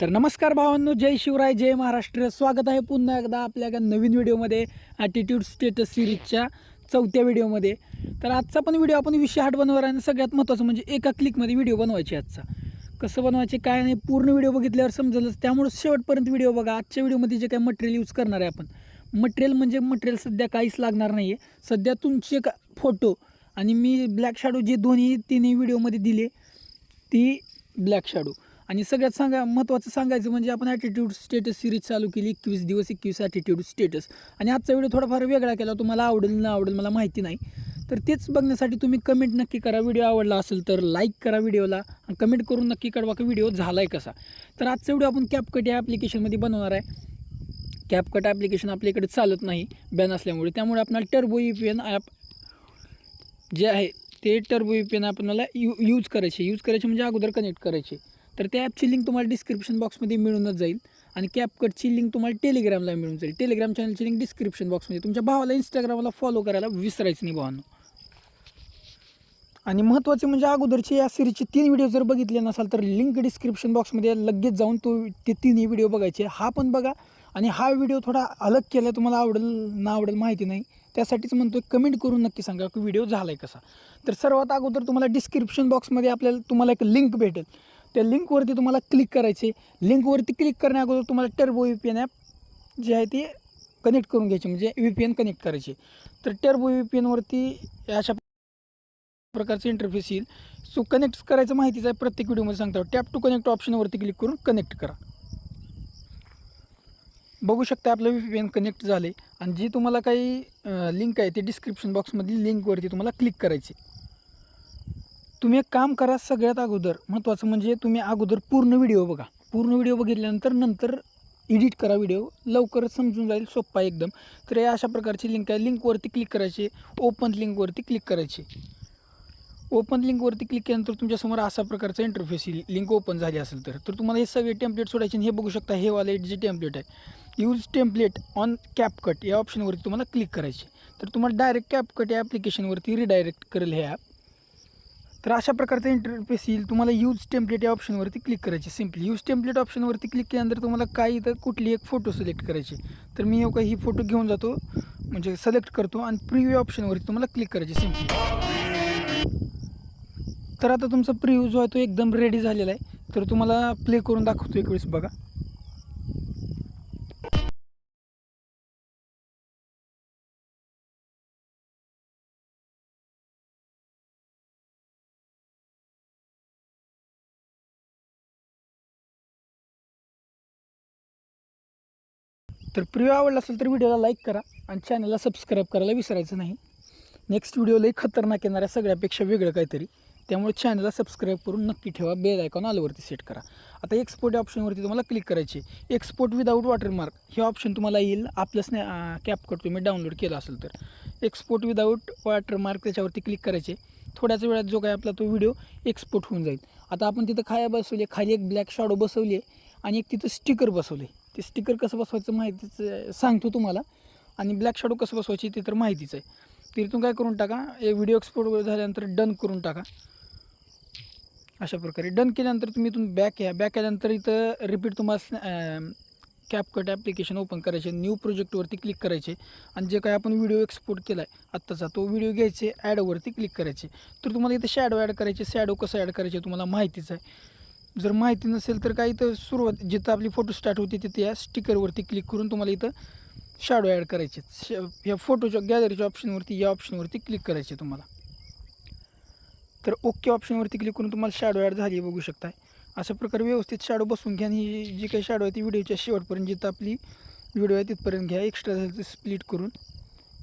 तर नमस्कार भावांनो जय शिवराय जय महाराष्ट्र. स्वागत आहे पुन्हा एकदा आपल्या एका नवीन व्हिडिओमध्ये ॲटिट्यूड स्टेटस सिरीजच्या चौथ्या व्हिडिओमध्ये. तर आजचा पण व्हिडिओ आपण विषय हाट बनवणार आहे आणि सगळ्यात महत्त्वाचं म्हणजे एका क्लिकमध्ये व्हिडिओ बनवायची आजचा. कसं बनवायचे काय नाही पूर्ण व्हिडिओ बघितल्यावर समजलंच. त्यामुळे शेवटपर्यंत व्हिडिओ बघा. आजच्या व्हिडिओमध्ये जे काही मटेरियल यूज करणार आहे आपण. मटेरियल म्हणजे मटेरियल सध्या काहीच लागणार नाही आहे सध्या तुमचे का फोटो आणि मी ब्लॅक शॅडो जे दोन्ही तिन्ही व्हिडिओमध्ये दिले ती ब्लॅक शॅडो आणि सगळ्यात सांगा महत्त्वाचं सांगायचं म्हणजे आपण ॲटिट्यूड स्टेटस सिरीज चालू केली एकवीस दिवस एकवीस ॲटिट्यूड स्टेटस आणि आजचा व्हिडिओ थोडाफार वेगळा केला तुम्हाला आवडेल ना आवडेल मला माहिती नाही. तर तेच बघण्यासाठी तुम्ही कमेंट नक्की करा व्हिडिओ आवडला असेल तर लाईक करा व्हिडिओला आणि कमेंट करून नक्की कळवा की व्हिडिओ झाला आहे कसा. तर आजचा व्हिडिओ आपण कॅपकट या ॲप्लिकेशनमध्ये बनवणार आहे. कॅपकट ॲप्लिकेशन आपल्याकडे चालत नाही बॅन असल्यामुळे. त्यामुळे आपल्याला turbo V P N app जे आहे ते टर्बो ई पी एन आपल्याला यू यूज करायचे. यूज करायचे म्हणजे अगोदर कनेक्ट करायचे. तर त्या ॲपची लिंक तुम्हाला डिस्क्रिप्शन बॉक्समध्ये मिळूनच जाईल. आणि कॅपकटची लिंक तुम्हाला टेलिग्रामला मिळून जाईल. टेलिग्राम चॅनलची लिंक डिस्क्रिप्शन बॉक्समध्ये. तुमच्या भावाला इंस्टाग्रामला फॉलो करायला विसरायचं नाही भावांनो. आणि महत्त्वाचे म्हणजे अगोदरचे या सिरीजचे तीन व्हिडिओ जर बघितले नसाल तर लिंक डिस्क्रिप्शन बॉक्समध्ये लगेच जाऊन तो ते तीनही व्हिडिओ बघायचे. हा पण बघा. आणि हा व्हिडिओ थोडा अलग केला तुम्हाला आवडेल ना आवडेल माहिती नाही. त्यासाठीच म्हणतो कमेंट करून नक्की सांगा की व्हिडिओ झाला आहे कसा. तर सर्वात अगोदर तुम्हाला डिस्क्रिप्शन बॉक्समध्ये आपल्याला तुम्हाला एक लिंक भेटेल. त्या लिंकवरती तुम्हाला क्लिक करायचे. लिंकवरती क्लिक करण्याअगोदर तुम्हाला turbo V P N app जे आहे ते कनेक्ट करून घ्यायचे म्हणजे व्ही पी एन कनेक्ट करायचे. तर टर्बो व्ही पी एनवरती अशा प्रकारचे इंटरफेस येईल. सो कनेक्ट करायचं माहितीच आहे प्रत्येक व्हिडिओमध्ये सांगतो टॅप टू कनेक्ट ऑप्शनवरती क्लिक करून कनेक्ट करा. बघू शकता आपलं व्ही पी एन कनेक्ट झाले. आणि जी तुम्हाला काही लिंक आहे ते डिस्क्रिप्शन बॉक्समधील लिंकवरती तुम्हाला क्लिक करायची. तुम्ही एक काम करा सगळ्यात अगोदर महत्त्वाचं म्हणजे तुम्ही अगोदर पूर्ण व्हिडिओ बघा. पूर्ण व्हिडिओ बघितल्यानंतर नंतर एडिट करा व्हिडिओ लवकरच समजून जाईल सोप्पा एकदम. तर या अशा प्रकारची लिंक आहे. लिंकवरती क्लिक करायचे. ओपन लिंकवरती क्लिक करायचे. ओपन लिंकवरती क्लिक केल्यानंतर तुमच्यासमोर असा प्रकारचा इंटरफेस येईल. लिंक ओपन झाली असेल तर. तर तुम्हाला हे सगळे टेम्पलेट सोडायचे आणि हे बघू शकता हे वाले जे टेम्पलेट आहे. यूज टेम्पलेट ऑन कॅपकट या ऑप्शनवरती तुम्हाला क्लिक करायचे. तर तुम्हाला डायरेक्ट कॅपकट या ॲप्लिकेशनवरती रिडायरेक्ट करेल हे ॲप तर अशा प्रकारचा इंटरफेस येईल. तुम्हाला यूज टेम्पलेट या ऑप्शनवरती क्लिक करायचे. सिम्पली यूज टेम्पलेट ऑप्शनवरती क्लिक केल्यानंतर तुम्हाला काही तर कुठली एक फोटो सिलेक्ट करायची. तर मी काही ही फोटो घेऊन जातो. म्हणजे सिलेक्ट करतो आणि प्रिव्ह्यू ऑप्शनवरती तुम्हाला क्लिक करायचे सिम्पली तर आता तुमचा प्रिव्ह्यू जो आहे तो एकदम रेडी झालेला आहे. तर तुम्हाला प्ले करून दाखवतो एक वेळेस बघा. तर प्रिय आवडला असेल तर व्हिडिओला लाईक करा आणि चॅनलला सबस्क्राईब करायला विसरायचं नाही. नेक्स्ट व्हिडिओ लई खतरनाक येणाऱ्या सगळ्यापेक्षा वेगळं काहीतरी. त्यामुळे चॅनलला सबस्क्राईब करून नक्की ठेवा बेल आयकॉन आलवरती सेट करा. आता एक्सपोर्ट या ऑप्शनवरती तुम्हाला क्लिक करायचे एक्सपोर्ट विदाऊट वॉटरमार्क हे ऑप्शन तुम्हाला येईल. आपलं स्नॅ कॅपकट तुम्ही डाउनलोड केला असेल तर. एक्सपोर्ट विदाऊट वॉटरमार्क त्याच्यावरती क्लिक करायचे. थोड्याच वेळात जो काय आपला तो व्हिडिओ एक्सपोर्ट होऊन जाईल. आता आपण तिथं खाया बसवली खाली एक ब्लॅक शॅडो बसवली आहे आणि एक तिथं स्टिकर बसवले ते स्टिकर कसं बसवायचं माहितीच सांगतो तुम्हाला. आणि ब्लॅक शॅडो कसं बसवायची ते तर माहितीच आहे. तर काय करून टाका हे व्हिडिओ एक्सपोर्ट झाल्यानंतर डन करून टाका. अशा प्रकारे. डन केल्यानंतर तुम्ही इथून बॅक या बॅक आल्यानंतर इथं रिपीट तुम्हाला कॅपकट ॲप्लिकेशन ओपन करायचे न्यू प्रोजेक्टवरती क्लिक करायचे. आणि जे काय आपण व्हिडिओ एक्सपोर्ट केला आहे आत्ताचा तो व्हिडिओ घ्यायचे ॲडवरती क्लिक करायचे. तर तुम्हाला इथं शॅडो ॲड करायचे. शॅडो कसं ॲड करायचे तुम्हाला माहितीच आहे. जर माहिती नसेल तर काही तर सुरुवात जिथं आपली फोटो स्टार्ट होते तिथे या स्टिकरवरती क्लिक करून तुम्हाला इथं शॅडो ॲड करायचे. श या फोटोच्या गॅलरीच्या ऑप्शनवरती या ऑप्शनवरती क्लिक करायचे तुम्हाला. तर ओके ऑप्शनवरती क्लिक करून तुम्हाला शॅडो ॲड झाली बघू शकताय. अशा प्रकारे व्यवस्थित शॅडो बसून घ्या आणि जी काही शॅडो आहे ती व्हिडिओच्या शेवटपर्यंत जिथं आपली व्हिडिओ आहे तिथपर्यंत घ्या. एक्स्ट्रा झालं ते स्प्लिट करून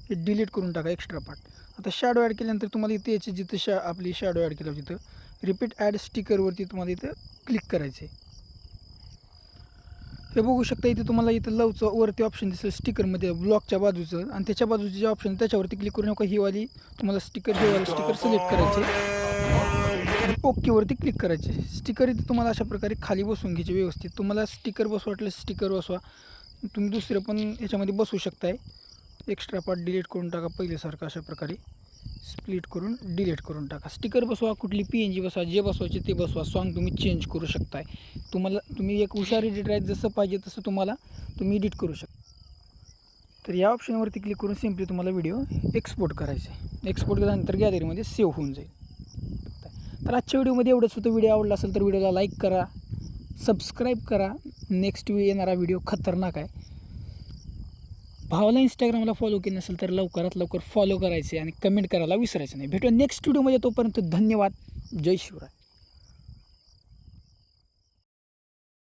हे डिलीट करून टाका एक्स्ट्रा पार्ट आता शॅडो ॲड केल्यानंतर तुम्हाला इथे याची जिथं शा आपली शॅडो ॲड केलं तिथं. रिपीट ॲड स्टिकरवरती तुम्हाला इथं क्लिक करायचं आहे हे बघू शकता इथे तुम्हाला इथं लवचं वरती ऑप्शन दिसेल स्टिकरमध्ये ब्लॉकच्या बाजूचं. आणि त्याच्या बाजूचं जे ऑप्शन त्याच्यावरती क्लिक करून नका ही वाली तुम्हाला स्टिकर हे वाली स्टिकर सिलेक्ट करायचे ओकेवरती क्लिक करायचे स्टिकर इथे तुम्हाला अशा प्रकारे खाली बसवून घ्यायचे व्यवस्थित. तुम्हाला स्टिकर बसवा वाटलं स्टिकर बसवा. तुम्ही दुसरं पण याच्यामध्ये बसू शकताय. एक्स्ट्रा पार्ट डिलीट करून टाका पहिल्यासारखं अशा प्रकारे. स्प्लिट करून डिलीट करून टाका. स्टिकर बसवा कुठली पी एन जी बसवा जे बसवायचे ते बसवा. सॉन्ग तुम्ही चेंज करू शकताय. तुम्हाला तुम्ही एक हुशार एडिटर आहे जसं पाहिजे तसं तुम्हाला तुम्ही एडिट करू शकता. तर या ऑप्शनवरती क्लिक करून सिम्पली तुम्हाला व्हिडिओ एक्सपोर्ट करायचा आहे एक्सपोर्ट केल्यानंतर गॅलरीमध्ये सेव्ह होऊन जाईल. तर आजच्या व्हिडिओमध्ये एवढंच होतं. व्हिडिओ आवडला असेल तर व्हिडिओला लाईक करा सबस्क्राईब करा. नेक्स्ट येणारा व्हिडिओ खतरनाक आहे. भावाला इंस्टाग्रामला फॉलो केलं नसेल तर लवकरात लवकर फॉलो करायचे आणि कमेंट करायला विसरायचं नाही. भेटूया नेक्स्ट व्हिडिओमध्ये तोपर्यंत धन्यवाद. जय शिवराय.